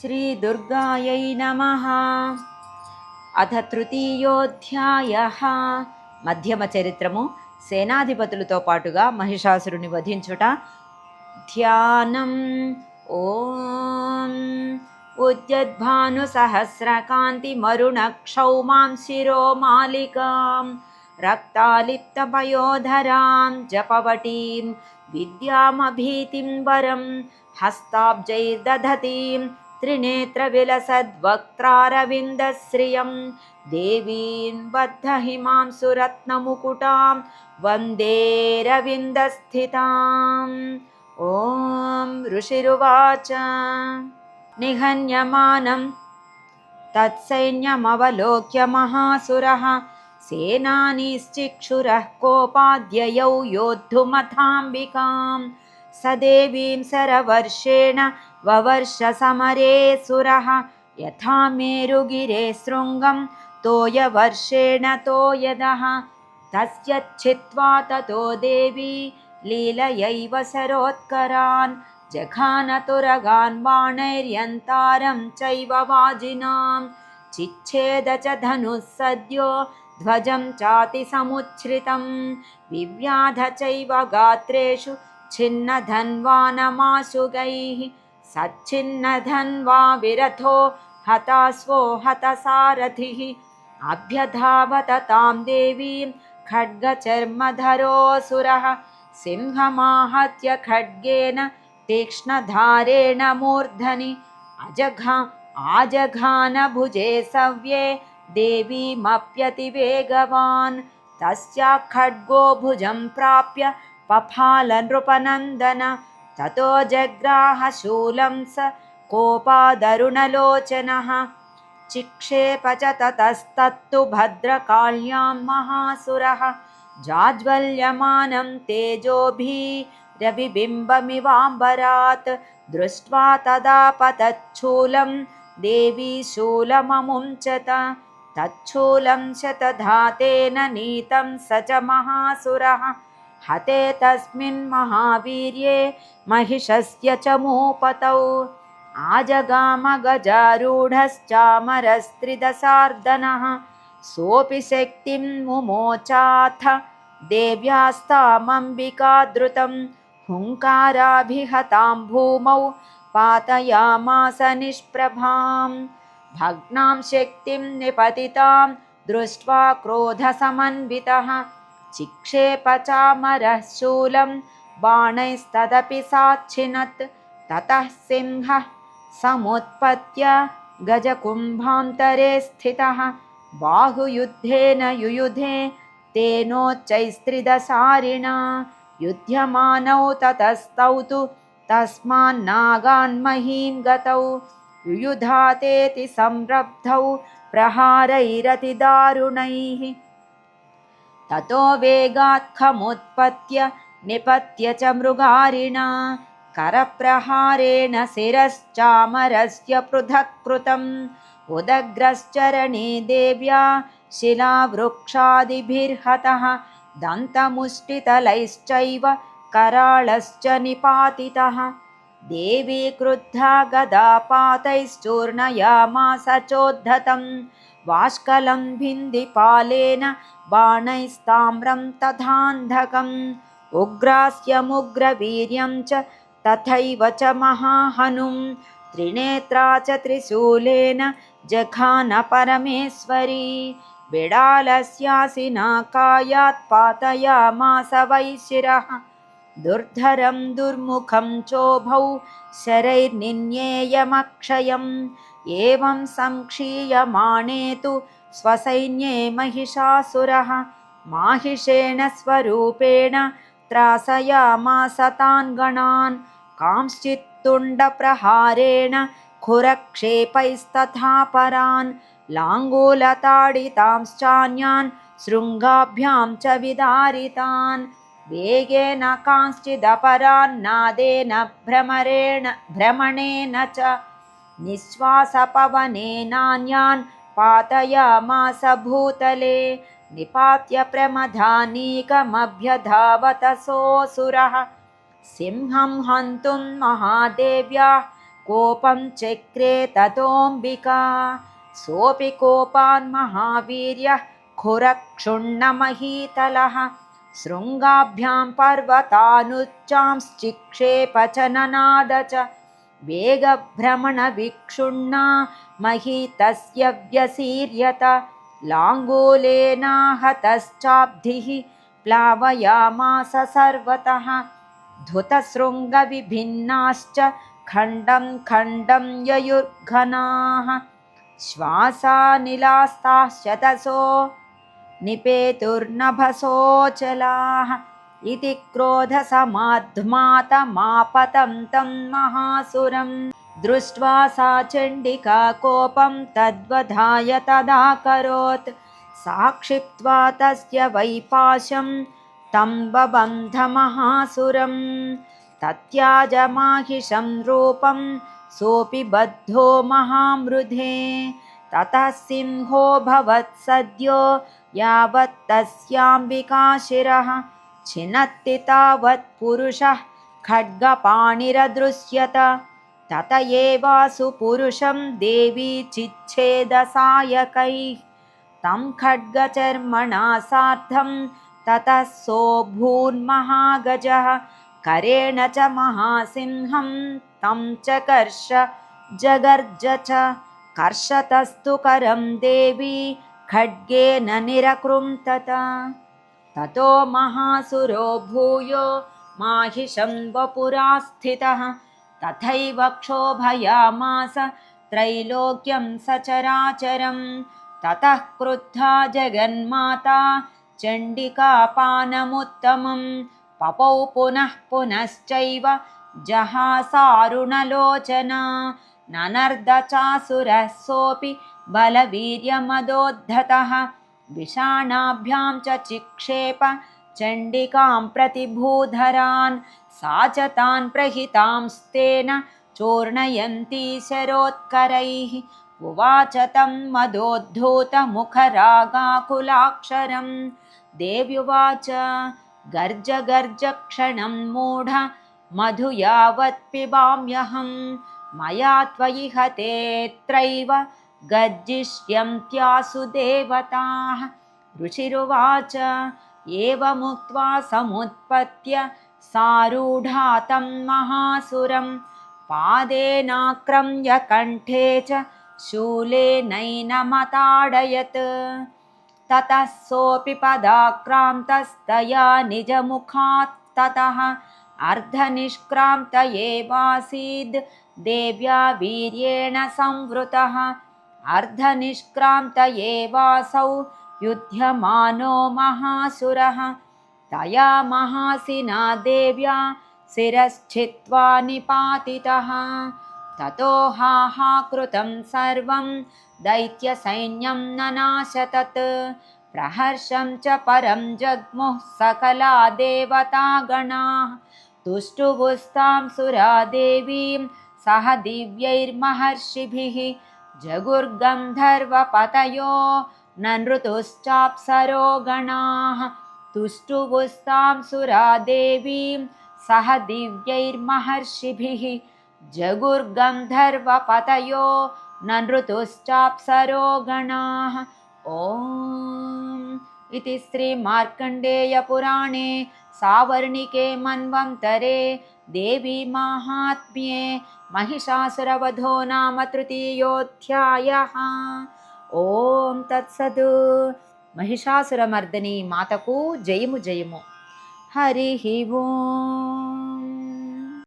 श्रीदुर्गायै नमः అథ తృతీయోధ్యాయ మధ్యమచరిత్రము సేనాధిపతులతో పాటుగా మహిషాసురుని వధించుట ధ్యానం ఓం ఉద్యద్భానుసహస్రకాంతిమరుణక్షౌమాం శిరోమాలికాం రక్తాలిప్తపయోధరాం జపవటీం విద్యామభీతిం వరం హస్తాబ్జైర్దధతీం त्रिनेत्रविलसद्वक्त्रारविन्दश्रियं। निहन्यमानं तत्सैन्यमवलोक्य महासुरः। सेनानीश्चिक्षुरः कोपाद्ययौ योद्धुमथाम्बिकाम्। स देवीं सरवर्षेण ववर्षसमरे सुरः। यथा मेरुगिरे शृङ्गं तोयवर्षेण तोयदः तस्य छित्त्वा ततो देवी लीलयैव सरोत्करान्। जघानतुरगान् बाणैर्यन्तारं चैव वाजिनां चिच्छेद च धनुः सद्यो ध्वजं चातिसमुच्छ्रितं विव्याध चैव गात्रेषु छिन्नधन्वानमाशुगैः सच्छिन्नधन्वा विरथो हतास्वो हतसारथिः। अभ्यधावत तां देवीं खड्गचर्मधरोऽसुरः सिंहमाहत्य खड्गेन तीक्ष्णधारेण मूर्धनि। अजघा आजघानभुजे सव्ये देवीमप्यतिवेगवान्। तस्या खड्गो भुजं प्राप्य पफालनृपनन्दन ततो जग्राहशूलं स कोपादरुणलोचनः। चिक्षेप च ततस्तत्तु भद्रकाल्यां महासुरः। जाज्वल्यमानं तेजोभिरविबिम्बमिवाम्बरात् दृष्ट्वा तदा पतच्छूलं देवी शूलममुञ्चत। तच्छूलं शतधातेन नीतं स च महासुरः हते तस्मिन् महावीर्ये महिषस्य च मूपतौ। आजगामगजारूढश्चामरस्त्रिदशार्दनः। सोऽपि शक्तिं मुमोचाथ। देव्यास्तामम्बिकादृतं हुङ्काराभिहतां भूमौ पातयामास निष्प्रभां भग्नां शक्तिं निपतितां दृष्ट्वा क्रोधसमन्वितः। चिक्षेप चामरः शूलं बाणैस्तदपि साच्छिनत्। ततः सिंहः समुत्पत्य गजकुम्भान्तरे स्थितः। बाहुयुद्धेन युयुधे तेनोच्चैस्त्रिदसारिणा युध्यमानौ ततस्तौ तु तस्मान्नागान्महीं गतौ। युयुधातेति संरब्धौ प्रहारैरतिदारुणैः ततो वेगात्खमुत्पत्य निपत्य च मृगारिणा। करप्रहारेण शिरश्चामरस्य पृथक् कृतम् उदग्रश्चरणे देव्या शिलावृक्षादिभिर्हतः दन्तमुष्टितलैश्चैव कराळश्च निपातितः। देवी क्रुद्धा गदापातैश्चूर्णयामास चोद्धतं वाष्कलं भिन्दिपालेन बाणैस्ताम्रं तथान्धकम् उग्रास्यमुग्रवीर्यं च तथैव च महाहनुं त्रिनेत्रा च त्रिशूलेन जघानपरमेश्वरी बिडालस्यासिना कायात् पातयामास वै शिरः दुर्धरं दुर्मुखं चोभौ शरैर्निन्येयमक्षयम् एवं संक्षीयमाणे तु स्वसैन्ये महिषासुरः माहिषेण स्वरूपेण त्रासयामास तान् गणान् कांश्चित्तुण्डप्रहारेण खुरक्षेपैस्तथा परान् लाङ्गूलताडितांश्चान्यान् शृङ्गाभ्यां च विदारितान् वेगेन कांश्चिदपरान्नादेन भ्रमरेण भ्रमणेन च निःश्वासपवनेनान्यान् पातयामास भूतले निपात्य प्रमथानीकमभ्यधावत सोऽसुरः। सिंहं हन्तुं महादेव्याः कोपं चक्रे ततोऽम्बिका। सोऽपि कोपान् महावीर्यः खुरक्षुण्णमहीतलः शृङ्गाभ्यां पर्वतानुच्चांश्चिक्षेप च ननाद च वेगभ्रमणविक्षुण्णा महीतस्य व्यसीर्यत लाङ्गूलेनाहतश्चाब्धिः प्लावयामास सर्वतः धुतशृङ्गविभिन्नाश्च खण्डं खण्डं ययुर्घनाः श्वासानिलास्ताः शतसो निपेतुर्नभसोऽचलाः इति क्रोधसमाध्मातमापतं तं महासुरं दृष्ट्वा सा चण्डिका कोपं तद्वधाय तदाकरोत् साक्षिप्त्वा तस्य वैपाशं तं बबन्धमहासुरं तत्याजमाहिषं रूपं सोऽपि बद्धो महामृधे। ततः सिंहो भवत्सद्यो यावत् तस्याम्बिकाशिरः छिनत्ति तावत् पुरुषः खड्गपाणिरदृश्यत। तत एवासु पुरुषं देवी चिच्छेदसायकैः। तं खड्गचर्मणा सार्धं ततः सोऽभून्महागजः। करेण च महासिंहं तं च कर्ष जगर्ज च कर्षतस्तु करं देवी खड्गेन निरकृन्तत। ततो महासुरो भूयो माहिषं वपुरा स्थितः तथैव क्षोभयामास त्रैलोक्यं सचराचरं। ततः क्रुद्धा जगन्माता चण्डिकापानमुत्तमं। पपौ पुनः पुनश्चैव जहासारुणलोचना। ननर्दचासुरः सोऽपि बलवीर्यमदोद्धतः विषाणाभ्यां च चिक्षेप चण्डिकां प्रतिभूधरान् सा च तान् प्रहितांस्तेन चूर्णयन्ती शरोत्करैः उवाच तं मदोद्धूतमुखरागाकुलाक्षरं। देव्युवाच गर्ज गर्ज क्षणं मूढ मधु यावत् पिबाम्यहं मया त्वयि हतेऽत्रैव गर्जिष्यन्त्यासु देवताः। ऋषिरुवाच एवमुक्त्वा समुत्पत्य सारूढा तं महासुरं। पादेनाक्रम्य कण्ठे च शूलेनैनमताडयत् ततः सोऽपि पदाक्रान्तस्तया निजमुखात् ततः अर्धनिष्क्रान्त एवासीद्। देव्या वीर्येण संवृतः अर्धनिष्क्रान्त एवासौ युध्यमानो महासुरः। तया महासिना देव्या शिरश्छित्त्वा निपातितः। ततो हाहाकृतं सर्वं दैत्यसैन्यं ननाश तत् प्रहर्षं च परं जग्मुः सकला देवतागणाः। तुष्टुवुस्तां सुरा देवीं सह दिव्यैर्महर्षिभिः जगुर्गन्धर्वपतयो न नृतुश्चाप्सरो गणाः तुष्टुवुस्तां सुरा देवीं सह दिव्यैर्महर्षिभिः। जगुर्गन्धर्वपतयो न नृतुश्चाप्सरो गणाः ॐ इति श्रीमार्कण्डेयपुराणे सावर्णिके मन्वन्तरे देवी माहात्म्ये महिषासुरवधो नाम तृतीयोऽध्यायः ఓం తత్సదు మహిషాసురమర్దని మాతకు జయము జయము హరి ఓం